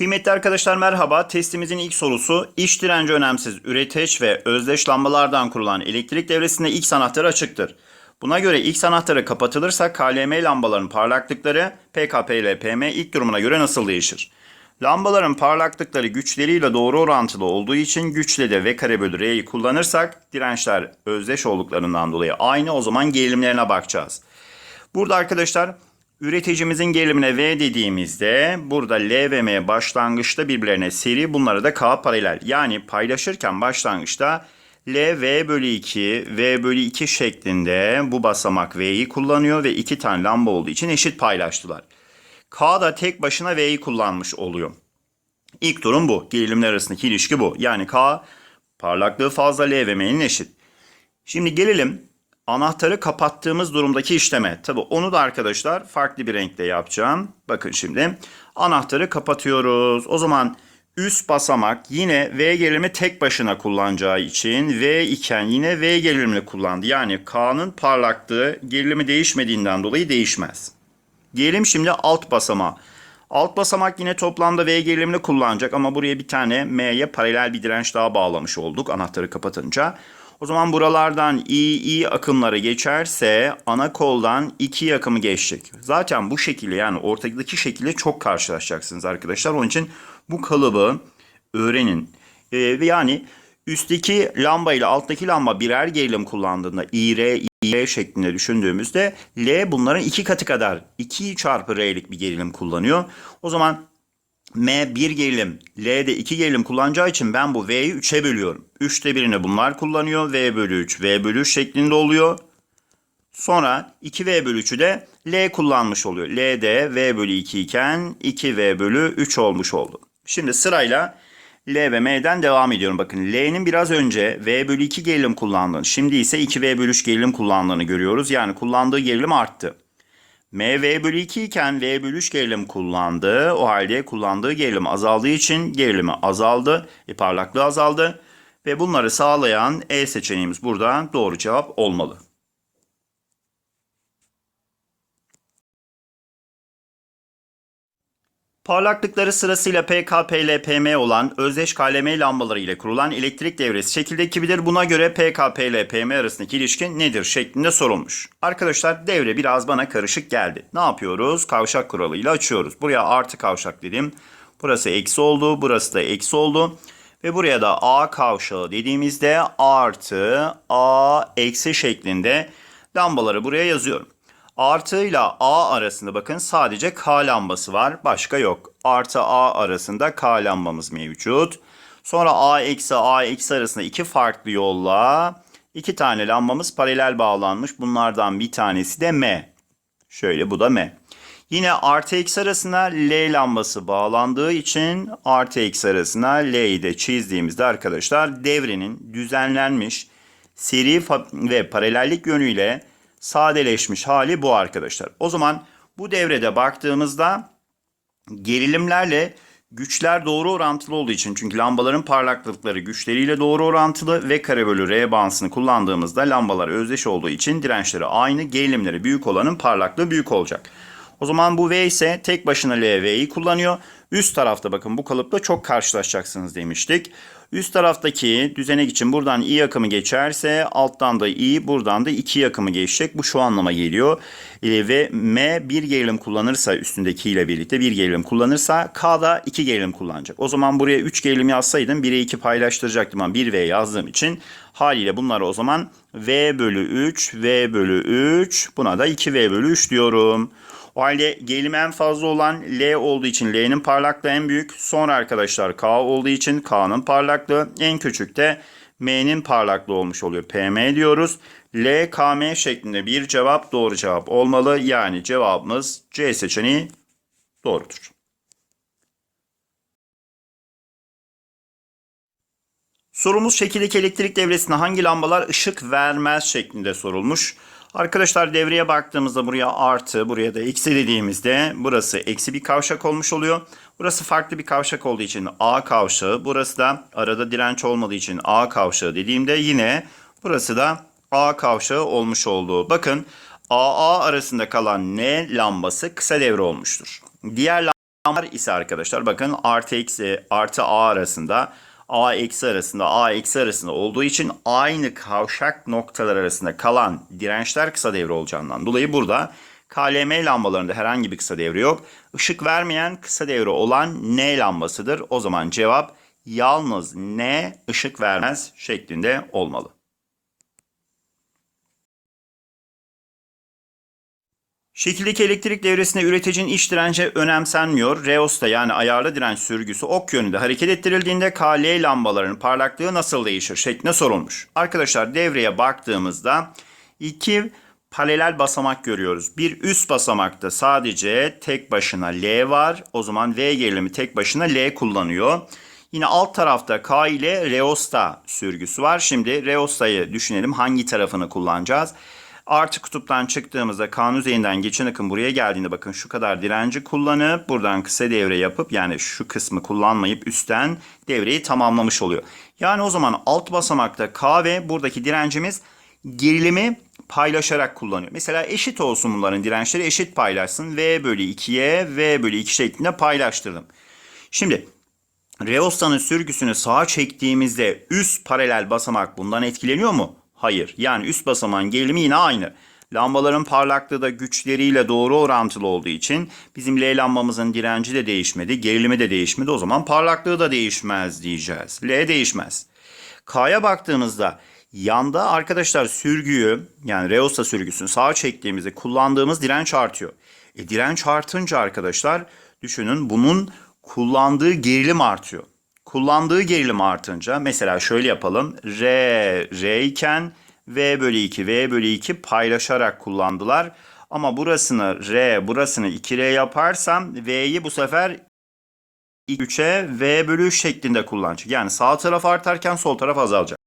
Kıymetli arkadaşlar merhaba. Testimizin ilk sorusu iç direnci önemsiz üreteç ve özdeş lambalardan kurulan elektrik devresinde X anahtarı açıktır. Buna göre X anahtarı kapatılırsa KLM lambaların parlaklıkları PKP ile PM ilk durumuna göre nasıl değişir? Lambaların parlaklıkları güçleriyle doğru orantılı olduğu için güçle de V kare bölü R'yi kullanırsak dirençler özdeş olduklarından dolayı aynı o zaman gerilimlerine bakacağız. Burada arkadaşlar üreticimizin gerilimine V dediğimizde burada L ve M başlangıçta birbirlerine seri bunları da K paralel. Yani paylaşırken başlangıçta L V bölü 2 V bölü 2 şeklinde bu basamak V'yi kullanıyor ve iki tane lamba olduğu için eşit paylaştılar. K da tek başına V'yi kullanmış oluyor. İlk durum bu. Gerilimler arasındaki ilişki bu. Yani K parlaklığı fazla L ve M'nin eşit. Şimdi gelelim anahtarı kapattığımız durumdaki işleme. Tabi onu da arkadaşlar farklı bir renkte yapacağım. Bakın şimdi anahtarı kapatıyoruz. O zaman üst basamak yine V gerilimi tek başına kullanacağı için V iken yine V gerilimini kullandı. Yani K'nın parlaklığı gerilimi değişmediğinden dolayı değişmez. Diyelim şimdi alt basamağa. Alt basamak yine toplamda V gerilimini kullanacak ama buraya bir tane M'ye paralel bir direnç daha bağlamış olduk anahtarı kapatınca. O zaman buralardan I, I akımları geçerse ana koldan 2 akımı geçecek. Zaten bu şekilde yani ortadaki şekilde çok karşılaşacaksınız arkadaşlar. Onun için bu kalıbı öğrenin. Ee, yani üstteki lamba ile alttaki lamba birer gerilim kullandığında I, R, R şeklinde düşündüğümüzde L bunların iki katı kadar 2 çarpı R'lik bir gerilim kullanıyor. O zaman M 1 gerilim, L de 2 gerilim kullanacağı için ben bu V'yi 3'e bölüyorum. 3'te birini bunlar kullanıyor. V bölü 3, V bölü 3 şeklinde oluyor. Sonra 2V bölü 3'ü de L kullanmış oluyor. L de V bölü 2 iken 2V bölü 3 olmuş oldu. Şimdi sırayla L ve M'den devam ediyorum. Bakın L'nin biraz önce V bölü 2 gerilim kullandığını, şimdi ise 2V bölü 3 gerilim kullandığını görüyoruz. Yani kullandığı gerilim arttı. M V bölü 2 iken V bölü 3 gerilim kullandı. O halde kullandığı gerilim azaldığı için gerilimi azaldı. E, parlaklığı azaldı. Ve bunları sağlayan E seçeneğimiz burada doğru cevap olmalı. Parlaklıkları sırasıyla PK, PL, PM olan özdeş KLM lambaları ile kurulan elektrik devresi şekilde 2'dir. Buna göre PK, PL, PM arasındaki ilişki nedir şeklinde sorulmuş. Arkadaşlar devre biraz bana karışık geldi. Ne yapıyoruz? Kavşak kuralıyla açıyoruz. Buraya artı kavşak dedim. Burası eksi oldu. Burası da eksi oldu. Ve buraya da A kavşağı dediğimizde artı A eksi şeklinde lambaları buraya yazıyorum. Artı ile A arasında bakın sadece K lambası var. Başka yok. Artı A arasında K lambamız mevcut. Sonra A eksi A eksi arasında iki farklı yolla iki tane lambamız paralel bağlanmış. Bunlardan bir tanesi de M. Şöyle bu da M. Yine artı eksi arasına L lambası bağlandığı için artı eksi arasına L'yi de çizdiğimizde arkadaşlar devrenin düzenlenmiş seri ve paralellik yönüyle sadeleşmiş hali bu arkadaşlar. O zaman bu devrede baktığımızda gerilimlerle güçler doğru orantılı olduğu için çünkü lambaların parlaklıkları güçleriyle doğru orantılı ve kare bölü R bağıntısını kullandığımızda lambalar özdeş olduğu için dirençleri aynı gerilimleri büyük olanın parlaklığı büyük olacak. O zaman bu V ise tek başına LV'yi kullanıyor. Üst tarafta bakın bu kalıpla çok karşılaşacaksınız demiştik. Üst taraftaki düzenek için buradan I akımı geçerse alttan da I buradan da 2 akımı geçecek. Bu şu anlama geliyor. E, ve M bir gerilim kullanırsa üstündeki ile birlikte bir gerilim kullanırsa K da 2 gerilim kullanacak. O zaman buraya 3 gerilim yazsaydım 1'e 2 paylaştıracaktım ama 1V yazdığım için haliyle bunları o zaman V bölü 3, V bölü 3 buna da 2V bölü 3 diyorum. O halde gerilim en fazla olan L olduğu için L'nin parlaklığı en büyük. Sonra arkadaşlar K olduğu için K'nın parlaklığı en küçük de M'nin parlaklığı olmuş oluyor. PM diyoruz. L, KM şeklinde bir cevap doğru cevap olmalı. Yani cevabımız C seçeneği doğrudur. Sorumuz şekildeki elektrik devresine hangi lambalar ışık vermez şeklinde sorulmuş. Arkadaşlar devreye baktığımızda buraya artı, buraya da eksi dediğimizde burası eksi bir kavşak olmuş oluyor. Burası farklı bir kavşak olduğu için A kavşağı, burası da arada direnç olmadığı için A kavşağı dediğimde yine burası da A kavşağı olmuş oldu. Bakın AA arasında kalan N lambası kısa devre olmuştur. Diğer lambalar ise arkadaşlar bakın artı eksi artı A arasında A eksi arasında A eksi arasında olduğu için aynı kavşak noktalar arasında kalan dirençler kısa devre olacağından dolayı burada KLM lambalarında herhangi bir kısa devre yok. Işık vermeyen kısa devre olan N lambasıdır. O zaman cevap yalnız N ışık vermez şeklinde olmalı. Şekildeki elektrik devresinde üreticinin iç direnci önemsenmiyor. Reos'ta yani ayarlı direnç sürgüsü ok yönünde hareket ettirildiğinde KL lambalarının parlaklığı nasıl değişir şeklinde sorulmuş. Arkadaşlar devreye baktığımızda iki paralel basamak görüyoruz. Bir üst basamakta sadece tek başına L var. O zaman V gerilimi tek başına L kullanıyor. Yine alt tarafta K ile Reosta sürgüsü var. Şimdi Reosta'yı düşünelim hangi tarafını kullanacağız? Artı kutuptan çıktığımızda kan yüzeyinden geçen akım buraya geldiğinde bakın şu kadar direnci kullanıp buradan kısa devre yapıp yani şu kısmı kullanmayıp üstten devreyi tamamlamış oluyor. Yani o zaman alt basamakta K ve buradaki direncimiz gerilimi paylaşarak kullanıyor. Mesela eşit olsun bunların dirençleri eşit paylaşsın. V bölü 2'ye V bölü 2 şeklinde paylaştırdım. Şimdi Reosta'nın sürgüsünü sağa çektiğimizde üst paralel basamak bundan etkileniyor mu? Hayır. Yani üst basamağın gerilimi yine aynı. Lambaların parlaklığı da güçleriyle doğru orantılı olduğu için bizim L lambamızın direnci de değişmedi, gerilimi de değişmedi. O zaman parlaklığı da değişmez diyeceğiz. L değişmez. K'ya baktığımızda yanda arkadaşlar sürgüyü yani Reosta sürgüsünü sağa çektiğimizde kullandığımız direnç artıyor. E, direnç artınca arkadaşlar düşünün bunun kullandığı gerilim artıyor. Kullandığı gerilim artınca mesela şöyle yapalım. R, R iken V bölü 2, V bölü 2 paylaşarak kullandılar. Ama burasını R, burasını 2R yaparsam V'yi bu sefer 3'e V bölü 3 şeklinde kullanacak. Yani sağ taraf artarken sol taraf azalacak.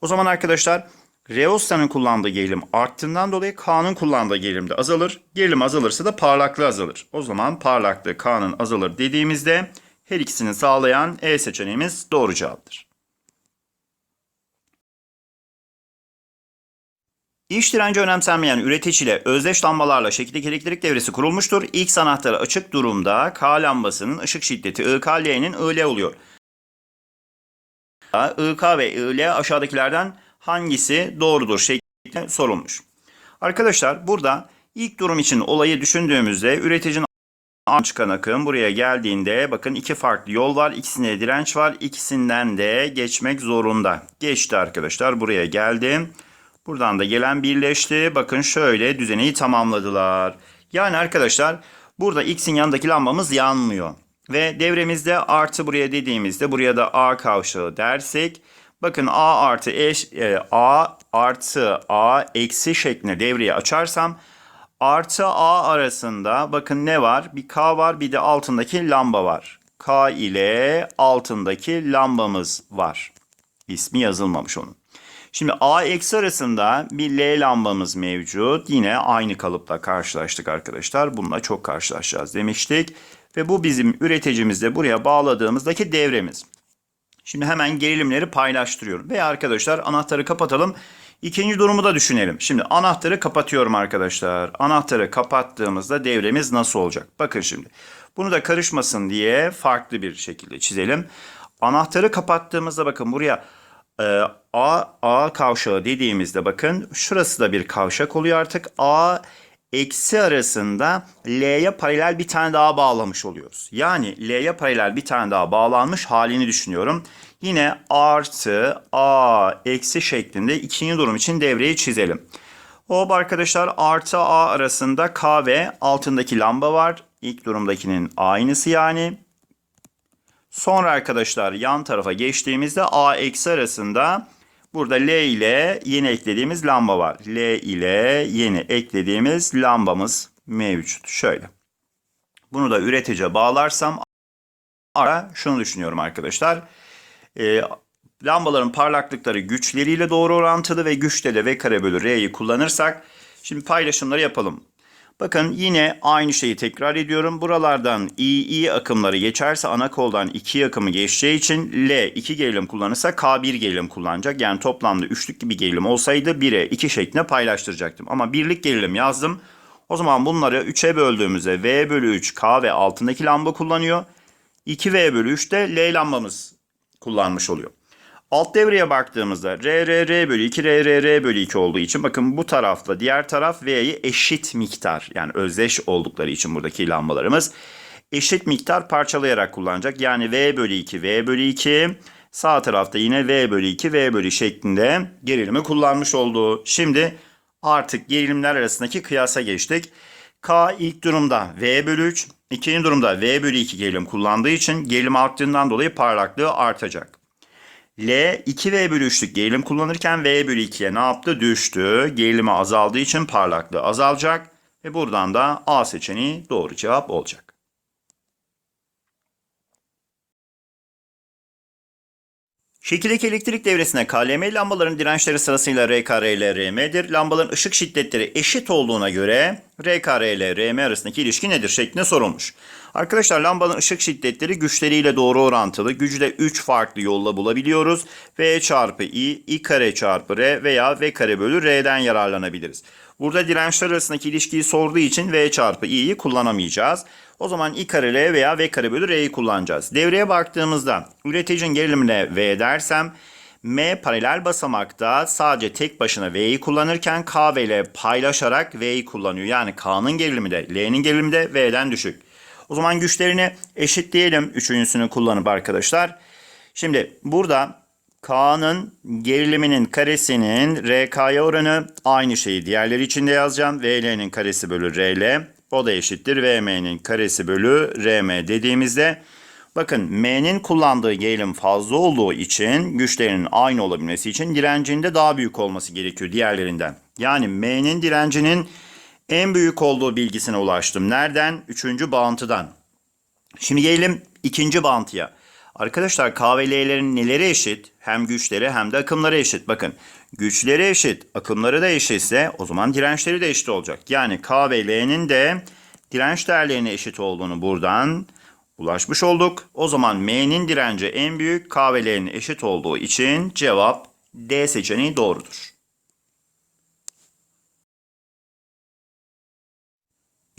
O zaman arkadaşlar Reosta'nın kullandığı gerilim arttığından dolayı K'nın kullandığı gerilim de azalır. Gerilim azalırsa da parlaklığı azalır. O zaman parlaklığı K'nın azalır dediğimizde her ikisini sağlayan E seçeneğimiz doğru cevaptır. İş direnci önemsenmeyen üreticiyle özdeş lambalarla şekildeki elektrik devresi kurulmuştur. X anahtarı açık durumda K lambasının ışık şiddeti IKL'nin IL oluyor. IK ve IL aşağıdakilerden hangisi doğrudur şeklinde sorulmuş. Arkadaşlar burada ilk durum için olayı düşündüğümüzde üreticinin çıkan akım buraya geldiğinde bakın iki farklı yol var. İkisinde direnç var. İkisinden de geçmek zorunda. Geçti arkadaşlar. Buraya geldi. Buradan da gelen birleşti. Bakın şöyle düzeneyi tamamladılar. Yani arkadaşlar burada X'in yanındaki lambamız yanmıyor. Ve devremizde artı buraya dediğimizde buraya da A kavşağı dersek bakın A artı E, A artı A eksi şeklinde devreyi açarsam artı A arasında bakın ne var? Bir K var bir de altındaki lamba var. K ile altındaki lambamız var. İsmi yazılmamış onun. Şimdi A eksi arasında bir L lambamız mevcut. Yine aynı kalıpla karşılaştık arkadaşlar. Bununla çok karşılaşacağız demiştik. Ve bu bizim üreticimizde buraya bağladığımızdaki devremiz. Şimdi hemen gerilimleri paylaştırıyorum. Ve arkadaşlar anahtarı kapatalım. İkinci durumu da düşünelim. Şimdi anahtarı kapatıyorum arkadaşlar. Anahtarı kapattığımızda devremiz nasıl olacak? Bakın şimdi. Bunu da karışmasın diye farklı bir şekilde çizelim. Anahtarı kapattığımızda bakın buraya e, A, A kavşağı dediğimizde bakın şurası da bir kavşak oluyor artık. A eksi arasında L'ye paralel bir tane daha bağlamış oluyoruz. Yani L'ye paralel bir tane daha bağlanmış halini düşünüyorum. Yine artı A eksi şeklinde ikinci durum için devreyi çizelim. Hop arkadaşlar artı A arasında K ve altındaki lamba var. İlk durumdakinin aynısı yani. Sonra arkadaşlar yan tarafa geçtiğimizde A eksi arasında burada L ile yeni eklediğimiz lamba var. L ile yeni eklediğimiz lambamız mevcut. Şöyle. Bunu da üreticiye bağlarsam ara şunu düşünüyorum arkadaşlar. E, lambaların parlaklıkları güçleriyle doğru orantılı ve güçte de V kare bölü R'yi kullanırsak şimdi paylaşımları yapalım. Bakın yine aynı şeyi tekrar ediyorum. Buralardan II akımları geçerse ana koldan 2 akımı geçeceği için L 2 gerilim kullanırsa K 1 gerilim kullanacak. Yani toplamda üçlük gibi gerilim olsaydı 1'e 2 şeklinde paylaştıracaktım. Ama birlik gerilim yazdım. O zaman bunları 3'e böldüğümüzde V bölü 3 K ve altındaki lamba kullanıyor. 2V bölü 3 de L lambamız kullanmış oluyor. Alt devreye baktığımızda R, R, R bölü 2, R, R, R bölü 2 olduğu için bakın bu tarafla diğer taraf V'yi eşit miktar yani özdeş oldukları için buradaki lambalarımız eşit miktar parçalayarak kullanacak. Yani V bölü 2, V bölü 2 sağ tarafta yine V bölü 2, V bölü şeklinde gerilimi kullanmış oldu. Şimdi artık gerilimler arasındaki kıyasa geçtik. K ilk durumda V bölü 3, ikinci durumda V bölü 2 gerilim kullandığı için gerilim arttığından dolayı parlaklığı artacak. L 2V bölü 3'lük gerilim kullanırken V bölü 2'ye ne yaptı? Düştü. Gerilimi azaldığı için parlaklığı azalacak. Ve buradan da A seçeneği doğru cevap olacak. Şekildeki elektrik devresine KLM lambaların dirençleri sırasıyla RKR ile RM'dir. Lambaların ışık şiddetleri eşit olduğuna göre RKR ile RM arasındaki ilişki nedir şeklinde sorulmuş. Arkadaşlar lambanın ışık şiddetleri güçleriyle doğru orantılı. Gücü de 3 farklı yolla bulabiliyoruz. V çarpı I, I kare çarpı R veya V kare bölü R'den yararlanabiliriz. Burada dirençler arasındaki ilişkiyi sorduğu için V çarpı I'yi kullanamayacağız. O zaman I kare R veya V kare bölü R'yi kullanacağız. Devreye baktığımızda üreticinin gerilimine V dersem M paralel basamakta sadece tek başına V'yi kullanırken K ve L paylaşarak V'yi kullanıyor. Yani K'nın gerilimi de L'nin gerilimi de V'den düşük. O zaman güçlerini eşitleyelim üçüncüsünü kullanıp arkadaşlar. Şimdi burada K'nın geriliminin karesinin RK'ya oranı aynı şeyi diğerleri için de yazacağım. VL'nin karesi bölü RL o da eşittir. VM'nin karesi bölü RM dediğimizde bakın M'nin kullandığı gerilim fazla olduğu için güçlerinin aynı olabilmesi için direncinin de daha büyük olması gerekiyor diğerlerinden. Yani M'nin direncinin en büyük olduğu bilgisine ulaştım. Nereden? Üçüncü bağıntıdan. Şimdi gelelim ikinci bağıntıya. Arkadaşlar K ve L'lerin neleri eşit? Hem güçleri hem de akımları eşit. Bakın güçleri eşit, akımları da eşitse o zaman dirençleri de eşit olacak. Yani K ve L'nin de direnç değerlerine eşit olduğunu buradan ulaşmış olduk. O zaman M'nin direnci en büyük, K ve L'nin eşit olduğu için cevap D seçeneği doğrudur.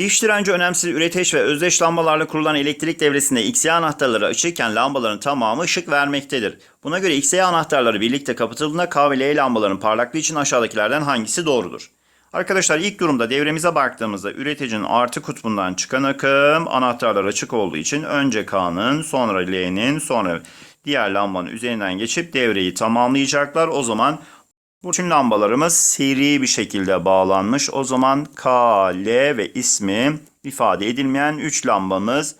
İş direnci önemsiz üreteç ve özdeş lambalarla kurulan elektrik devresinde XY anahtarları açıkken lambaların tamamı ışık vermektedir. Buna göre XY anahtarları birlikte kapatıldığında K ve L lambaların parlaklığı için aşağıdakilerden hangisi doğrudur? Arkadaşlar ilk durumda devremize baktığımızda üreticinin artı kutbundan çıkan akım anahtarlar açık olduğu için önce K'nın sonra L'nin sonra diğer lambanın üzerinden geçip devreyi tamamlayacaklar. O zaman bu tüm lambalarımız seri bir şekilde bağlanmış. O zaman K, L ve ismi ifade edilmeyen 3 lambamız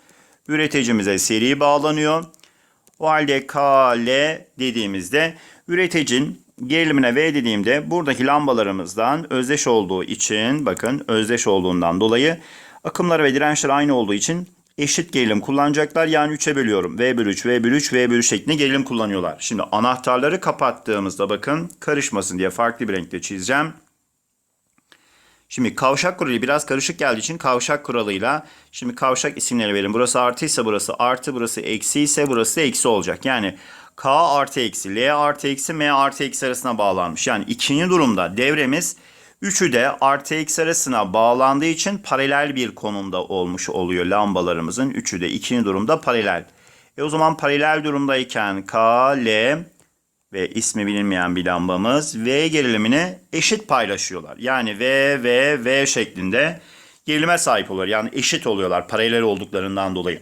üreticimize seri bağlanıyor. O halde K, L dediğimizde üreticinin gerilimine V dediğimde buradaki lambalarımızdan özdeş olduğu için bakın özdeş olduğundan dolayı akımları ve dirençleri aynı olduğu için eşit gerilim kullanacaklar. Yani 3'e bölüyorum. V bölü 3, V bölü 3, V bölü 3 şeklinde gerilim kullanıyorlar. Şimdi anahtarları kapattığımızda bakın karışmasın diye farklı bir renkte çizeceğim. Şimdi kavşak kuralı biraz karışık geldiği için kavşak kuralıyla şimdi kavşak isimleri verin. Burası artı ise burası artı, burası eksi ise burası eksi olacak. Yani K artı eksi, L artı eksi, M artı eksi arasına bağlanmış. Yani ikinci durumda devremiz Üçü de artı eksi arasına bağlandığı için paralel bir konumda olmuş oluyor lambalarımızın. Üçü de ikinci durumda paralel. E o zaman paralel durumdayken K, L ve ismi bilinmeyen bir lambamız V gerilimini eşit paylaşıyorlar. Yani V, V, V şeklinde gerilime sahip oluyor. Yani eşit oluyorlar paralel olduklarından dolayı.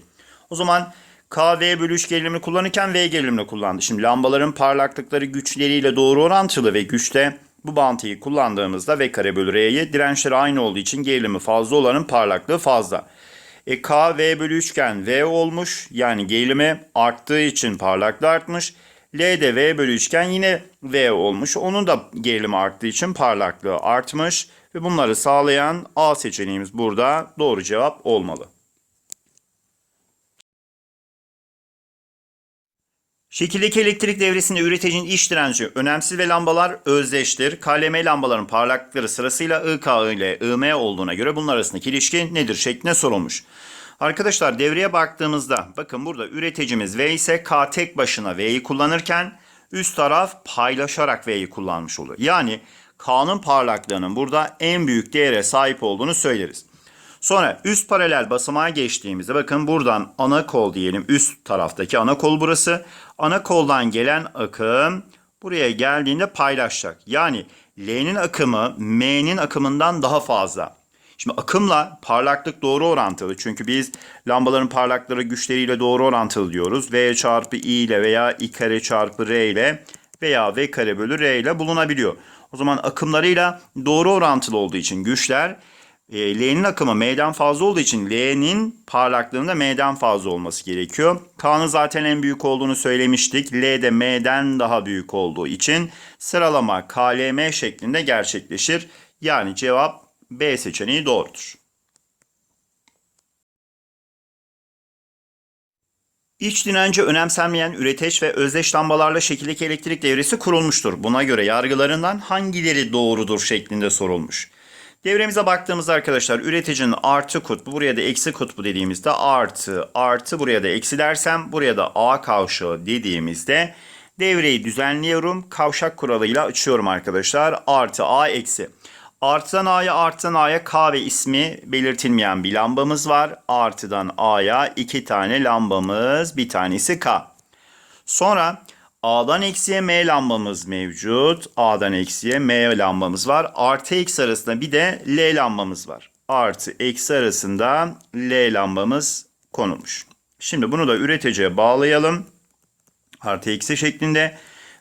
O zaman K, V bölü 3 gerilimini kullanırken V gerilimini kullandı. Şimdi lambaların parlaklıkları güçleriyle doğru orantılı ve güçte bu bağıntıyı kullandığımızda V kare bölü R'ye dirençleri aynı olduğu için gerilimi fazla olanın parlaklığı fazla. E, K V bölü 3 iken V olmuş. Yani gerilimi arttığı için parlaklığı artmış. L de V bölü 3 iken yine V olmuş. Onun da gerilimi arttığı için parlaklığı artmış. Ve bunları sağlayan A seçeneğimiz burada doğru cevap olmalı. Şekildeki elektrik devresinde üreticinin iş direnci önemsiz ve lambalar özdeştir. KLM lambaların parlaklıkları sırasıyla IK ile IM olduğuna göre bunlar arasındaki ilişki nedir şeklinde sorulmuş. Arkadaşlar devreye baktığımızda bakın burada üreticimiz V ise K tek başına V'yi kullanırken üst taraf paylaşarak V'yi kullanmış oluyor. Yani K'nın parlaklığının burada en büyük değere sahip olduğunu söyleriz. Sonra üst paralel basamağa geçtiğimizde bakın buradan ana kol diyelim üst taraftaki ana kol burası. Ana koldan gelen akım buraya geldiğinde paylaşacak. Yani L'nin akımı M'nin akımından daha fazla. Şimdi akımla parlaklık doğru orantılı. Çünkü biz lambaların parlaklığı güçleriyle doğru orantılı diyoruz. V çarpı I ile veya I kare çarpı R ile veya V kare bölü R ile bulunabiliyor. O zaman akımlarıyla doğru orantılı olduğu için güçler e, L'nin akımı M'den fazla olduğu için L'nin parlaklığının da M'den fazla olması gerekiyor. K'nın zaten en büyük olduğunu söylemiştik. L de M'den daha büyük olduğu için sıralama KLM şeklinde gerçekleşir. Yani cevap B seçeneği doğrudur. İç direnci önemsenmeyen üreteç ve özdeş lambalarla şekildeki elektrik devresi kurulmuştur. Buna göre yargılarından hangileri doğrudur şeklinde sorulmuş. Devremize baktığımızda arkadaşlar üreticinin artı kutbu buraya da eksi kutbu dediğimizde artı artı buraya da eksi dersem buraya da A kavşağı dediğimizde devreyi düzenliyorum. Kavşak kuralıyla açıyorum arkadaşlar. Artı A eksi. Artıdan A'ya artıdan A'ya K ve ismi belirtilmeyen bir lambamız var. Artıdan A'ya iki tane lambamız bir tanesi K. Sonra A'dan eksiye M lambamız mevcut. A'dan eksiye M lambamız var. Artı eksi arasında bir de L lambamız var. Artı eksi arasında L lambamız konulmuş. Şimdi bunu da üreticiye bağlayalım. Artı eksi şeklinde.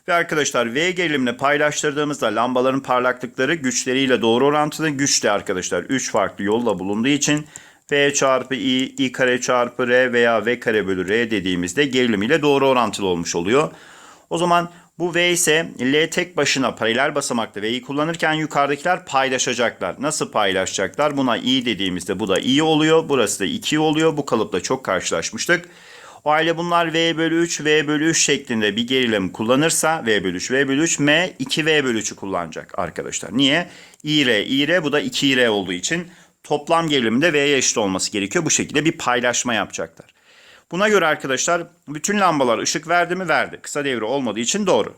Ve arkadaşlar V gerilimini paylaştırdığımızda lambaların parlaklıkları güçleriyle doğru orantılı. Güçlü arkadaşlar 3 farklı yolla bulunduğu için V çarpı I, I kare çarpı R veya V kare bölü R dediğimizde gerilim ile doğru orantılı olmuş oluyor. O zaman bu V ise L tek başına paralel basamakta V'yi kullanırken yukarıdakiler paylaşacaklar. Nasıl paylaşacaklar? Buna I dediğimizde bu da I oluyor. Burası da 2 oluyor. Bu kalıpla çok karşılaşmıştık. O halde bunlar V bölü 3, V bölü 3 şeklinde bir gerilim kullanırsa V bölü 3, V bölü 3, M 2V bölü 3'ü kullanacak arkadaşlar. Niye? İR, İR bu da 2R olduğu için toplam geriliminde V'ye eşit olması gerekiyor. Bu şekilde bir paylaşma yapacaklar. Buna göre arkadaşlar bütün lambalar ışık verdi mi? Verdi. Kısa devre olmadığı için doğru.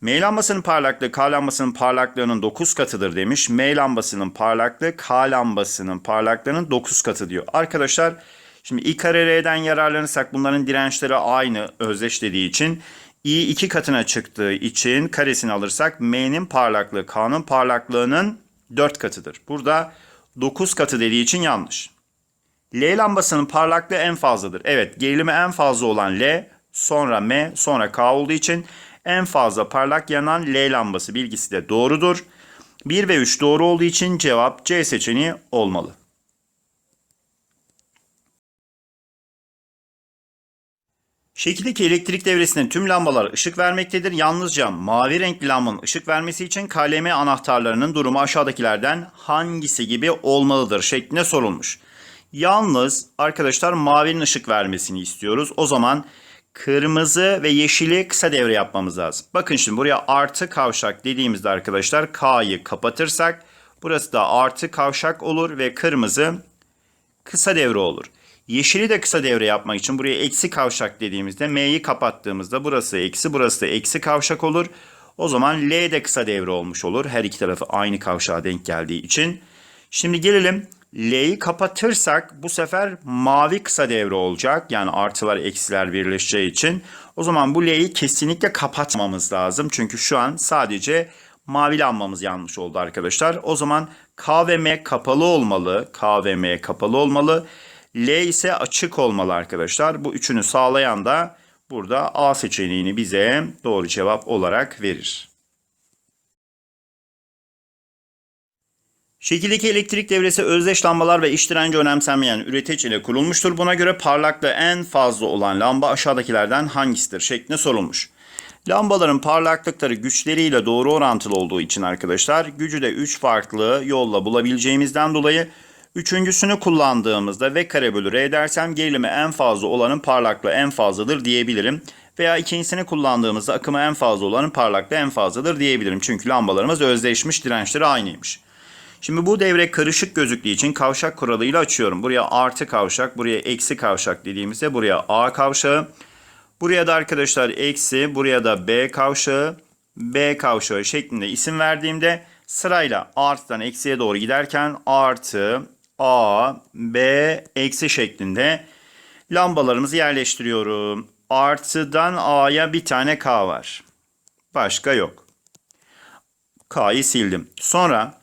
M lambasının parlaklığı K lambasının parlaklığının 9 katıdır demiş. M lambasının parlaklığı K lambasının parlaklığının 9 katı diyor. Arkadaşlar şimdi I kare R'den yararlanırsak bunların dirençleri aynı özdeş dediği için I 2 katına çıktığı için karesini alırsak M'nin parlaklığı K'nın parlaklığının 4 katıdır. Burada 9 katı dediği için yanlış. L lambasının parlaklığı en fazladır. Evet gerilimi en fazla olan L, sonra M, sonra K olduğu için en fazla parlak yanan L lambası bilgisi de doğrudur. 1 ve 3 doğru olduğu için cevap C seçeneği olmalı. Şekildeki elektrik devresinin tüm lambalar ışık vermektedir. Yalnızca mavi renkli lambanın ışık vermesi için KLM anahtarlarının durumu aşağıdakilerden hangisi gibi olmalıdır şeklinde sorulmuş. Yalnız arkadaşlar mavinin ışık vermesini istiyoruz. O zaman kırmızı ve yeşili kısa devre yapmamız lazım. Bakın şimdi buraya artı kavşak dediğimizde arkadaşlar K'yı kapatırsak burası da artı kavşak olur ve kırmızı kısa devre olur. Yeşili de kısa devre yapmak için buraya eksi kavşak dediğimizde M'yi kapattığımızda burası eksi burası da eksi kavşak olur. O zaman L de kısa devre olmuş olur. Her iki tarafı aynı kavşağa denk geldiği için. Şimdi gelelim L'yi kapatırsak bu sefer mavi kısa devre olacak. Yani artılar eksiler birleşeceği için. O zaman bu L'yi kesinlikle kapatmamız lazım. Çünkü şu an sadece mavi lambamız yanlış oldu arkadaşlar. O zaman K ve M kapalı olmalı. K ve M kapalı olmalı. L ise açık olmalı arkadaşlar. Bu üçünü sağlayan da burada A seçeneğini bize doğru cevap olarak verir. Şekildeki elektrik devresi özdeş lambalar ve iç direnci önemsenmeyen üreteç ile kurulmuştur. Buna göre parlaklığı en fazla olan lamba aşağıdakilerden hangisidir şeklinde sorulmuş. Lambaların parlaklıkları güçleriyle doğru orantılı olduğu için arkadaşlar gücü de 3 farklı yolla bulabileceğimizden dolayı üçüncüsünü kullandığımızda V kare bölü R dersem gerilimi en fazla olanın parlaklığı en fazladır diyebilirim. Veya ikincisini kullandığımızda akımı en fazla olanın parlaklığı en fazladır diyebilirim. Çünkü lambalarımız özdeşmiş, dirençleri aynıymış. Şimdi bu devre karışık gözüktüğü için kavşak kuralıyla açıyorum. Buraya artı kavşak, buraya eksi kavşak dediğimizde buraya A kavşağı. Buraya da arkadaşlar eksi, buraya da B kavşağı, B kavşağı şeklinde isim verdiğimde Sırayla artıdan eksiye doğru giderken artı, A, B, eksi şeklinde lambalarımızı yerleştiriyorum. Artıdan A'ya bir tane K var. Başka yok. K'yı sildim. Sonra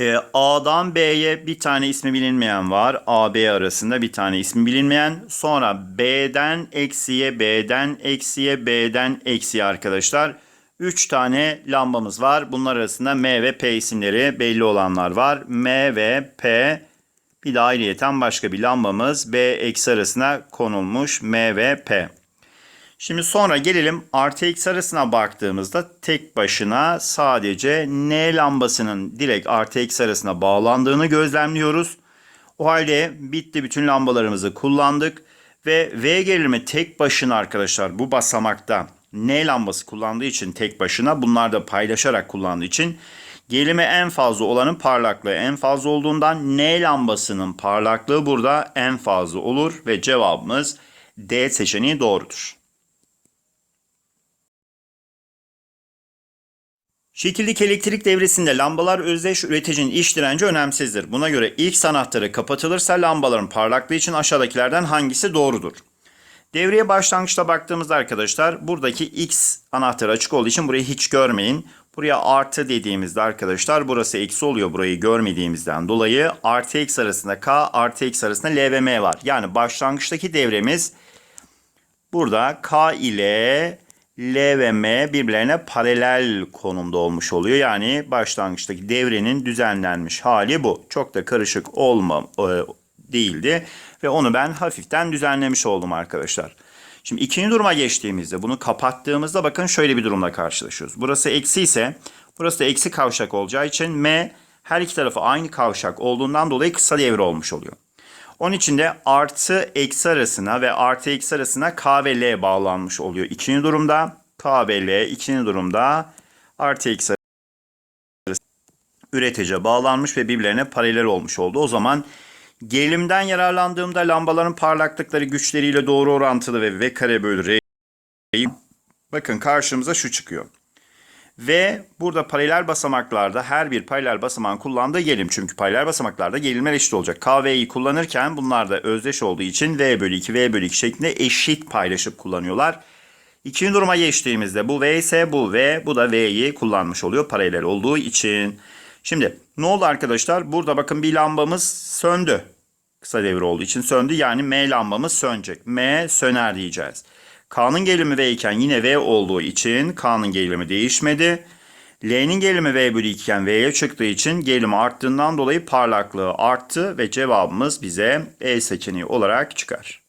e, A'dan B'ye bir tane ismi bilinmeyen var. A, B arasında bir tane ismi bilinmeyen. Sonra B'den eksiye, B'den eksiye, B'den eksiye arkadaşlar. 3 tane lambamız var. Bunlar arasında M ve P isimleri belli olanlar var. M ve P bir de ayrıyeten başka bir lambamız B eksi arasına konulmuş M ve P. Şimdi sonra gelelim artı eksi arasına baktığımızda tek başına sadece N lambasının direkt artı eksi arasına bağlandığını gözlemliyoruz. O halde bitti bütün lambalarımızı kullandık ve V gerilimi tek başına arkadaşlar bu basamakta N lambası kullandığı için tek başına bunlar da paylaşarak kullandığı için gerilimi en fazla olanın parlaklığı en fazla olduğundan N lambasının parlaklığı burada en fazla olur ve cevabımız D seçeneği doğrudur. Şekildeki elektrik devresinde lambalar özdeş üreticinin iş direnci önemsizdir. Buna göre ilk anahtarı kapatılırsa lambaların parlaklığı için aşağıdakilerden hangisi doğrudur? Devreye başlangıçta baktığımızda arkadaşlar buradaki X anahtarı açık olduğu için burayı hiç görmeyin. Buraya artı dediğimizde arkadaşlar burası eksi oluyor burayı görmediğimizden dolayı. Artı X arasında K artı X arasında L ve M var. Yani başlangıçtaki devremiz burada K ile L ve M birbirlerine paralel konumda olmuş oluyor. Yani başlangıçtaki devrenin düzenlenmiş hali bu. Çok da karışık olma e, değildi ve onu ben hafiften düzenlemiş oldum arkadaşlar. Şimdi ikinci duruma geçtiğimizde bunu kapattığımızda bakın şöyle bir durumla karşılaşıyoruz. Burası eksi ise burası da eksi kavşak olacağı için M her iki tarafı aynı kavşak olduğundan dolayı kısa devre olmuş oluyor. Onun için de artı eksi arasına ve artı eksi arasına K ve L bağlanmış oluyor. İkinci durumda K ve L, ikinci durumda artı eksi arasına üreticiye bağlanmış ve birbirlerine paralel olmuş oldu. O zaman gerilimden yararlandığımda lambaların parlaklıkları güçleriyle doğru orantılı ve V kare bölü R. Bakın karşımıza şu çıkıyor. Ve burada paralel basamaklarda her bir paralel basamağın kullandığı gerilim. Çünkü paralel basamaklarda gerilimler eşit olacak. K ve I'yi kullanırken bunlar da özdeş olduğu için V bölü 2, V bölü 2 şeklinde eşit paylaşıp kullanıyorlar. İkinci duruma geçtiğimizde bu V ise bu V, bu da V'yi kullanmış oluyor paralel olduğu için. Şimdi ne oldu arkadaşlar? Burada bakın bir lambamız söndü. Kısa devre olduğu için söndü. Yani M lambamız sönecek. M söner diyeceğiz. K'nın gerilimi V iken yine V olduğu için K'nın gerilimi değişmedi. L'nin gerilimi V bölü 2 iken V'ye çıktığı için gerilimi arttığından dolayı parlaklığı arttı ve cevabımız bize E seçeneği olarak çıkar.